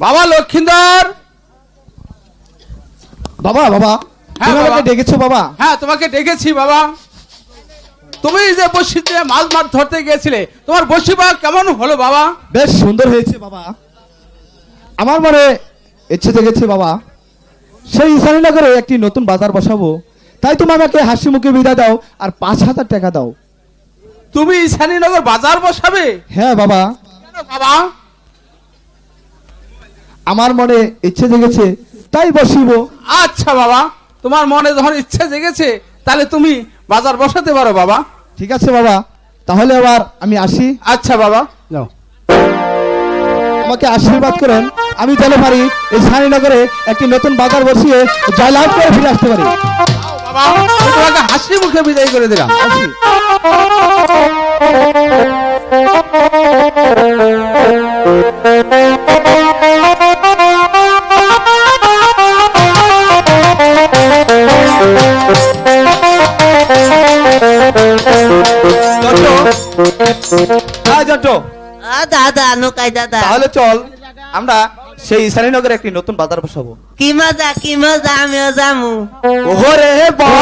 বাবা লক্ষিন্দর। বাবা বাবা হ্যাঁ। ডেকেছো বাবা? হ্যাঁ তোমাকে ডেকেছি বাবা। তুমি যে বসিতে মাছ মাছ ধরতে গিয়েছিলে তোমার বসিবা কেমন হলো বাবা? বেশ সুন্দর হয়েছে বাবা। আমার মনে ইচ্ছে জেগেছে বাবা সেই ইসানীনগরে একটি নতুন বাজার বসাবো। তাই তুমি আমাকে হাসি মুখে বিদায় দাও আর পাঁচ হাজার টাকা দাও। তুমি ঈশানীনগর বাজার বসাবে? হ্যাঁ বাবা। কেন বাবা? আমার মনে ইচ্ছে জেগেছে তাই বসিব। আচ্ছা বাবা তোমার মনে যখন ইচ্ছে জেগেছে তাহলে তুমি বাজার বসাতে পারো বাবা। ঠিক আছে বাবা তাহলে আবার আমি আসি। আচ্ছা বাবা। যাও। আমাকে আশীর্বাদ করেন আমি যেন পারি এই সানীনগরে একটি নতুন বাজার বসিয়ে জয়লাভ করে ফিরে আসতে পারি। বাবা তোমাকে হাসি মুখে বিদায় করে দিলাম। আসি। দাদা নৌকাই দাদা। তাহলে চল আমরা সেই ঈশানীনগরে একটি নতুন বাজার বসাবো। কি মজা কি মজা আমিও যামু। ওরে বা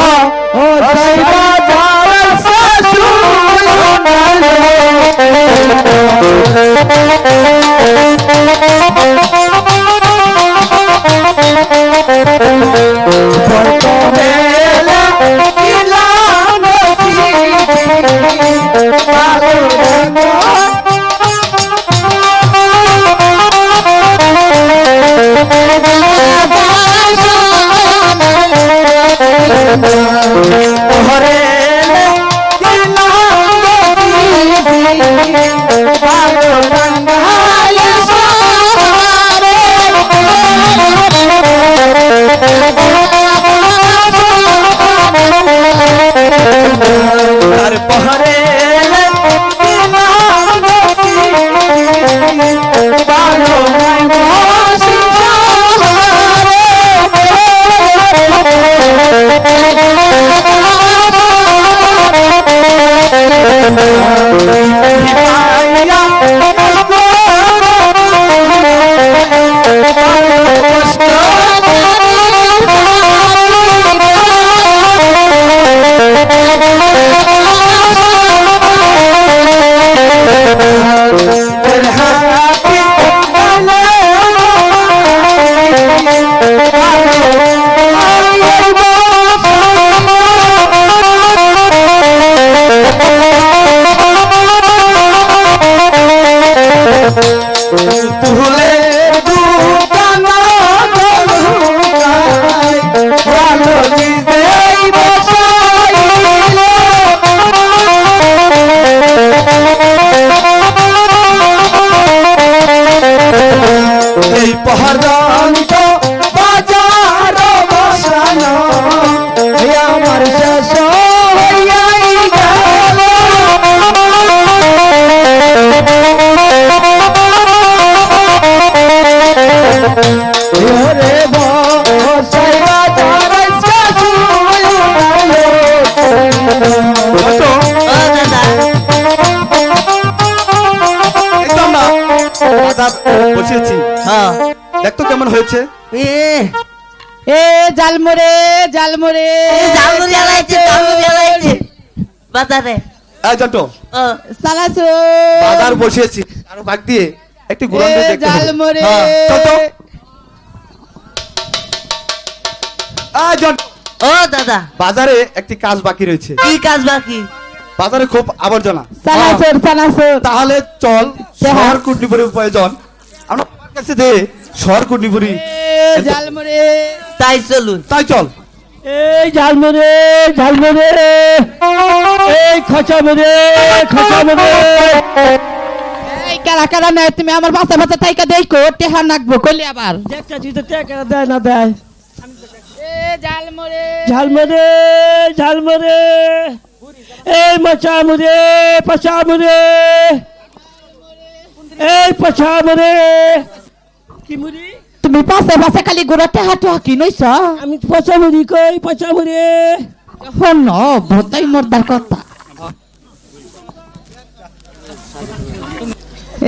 বসিয়েছি। হ্যাঁ। দেখতো কেমন হয়েছে। এ এ জালমরে জালমরে জামু জ্বালাইছে জামু জ্বালাইছে। বাজারে। এই জন্টু। সালাসু। বাজার বসিয়েছি। আরও ভাগ দিয়ে একটি দিয়ে দেখতে জালমরে হ্যাঁ, চল তো। এই জন্টু, ও দাদা। বাজারে একটি কাজ বাকি রয়েছে। কি কাজ বাকি? বাজারে খুব আবর্জনা। সালাসুর সালাসুর। তাহলে চল হ্যাঁ। শহর কুটনিপুরির প্রয়োজন। আমরা কাছে দে শহর কুটনিপুরি এ জালমরে তাই চলুন। তাই চল। এই ঝালমরে ঝালমরে এই খচামরে খচামরে এই কারা কারা নাই তুমি আমার বাসা বাসা তাইকা দেখো টেহা নাকবো কইলে আবার। একটা চিঠি টাকা দেয় না দেয়? এ জালমরে ঝালমরে ঝালমরে এই মাচা মুরে পাচা মুরে এই পাচা মুরে। কি মুড়ি তুমি পাশে পাশে খালি গোড়া টেহা টেহা কি নইছ? আমি পাচা মুড়ি কই পাচা মুরে হন ভতাই মর্দার কথা।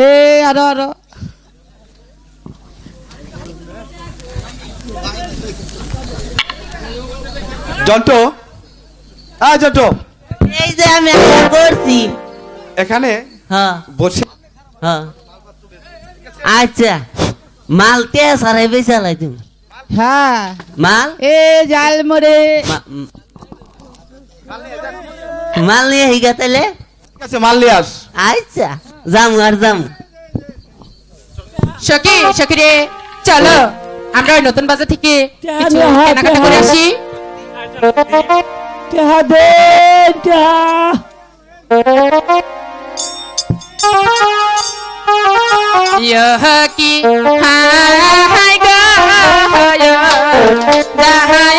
এ আরও আরও জন্টু। হ্যাঁ জন্টু। এই যে আমি করছি। এখানে হ্যাঁ। বসে হ্যাঁ। আচ্ছা মাল তে সারাই বেশি লাই তুমি? হ্যাঁ। মাল? এ জাল মরে। উম। মাল নিয়ে হিগা তাইলে? ঠিক মাল নিয়ে আস। আচ্ছা যাম আর যাম। সখী সখী রে চলো আমরা ওই নতুন বাজার থেকে কিছু কেনাকাটা করে আসি। দে यह की हाय गाय दहाया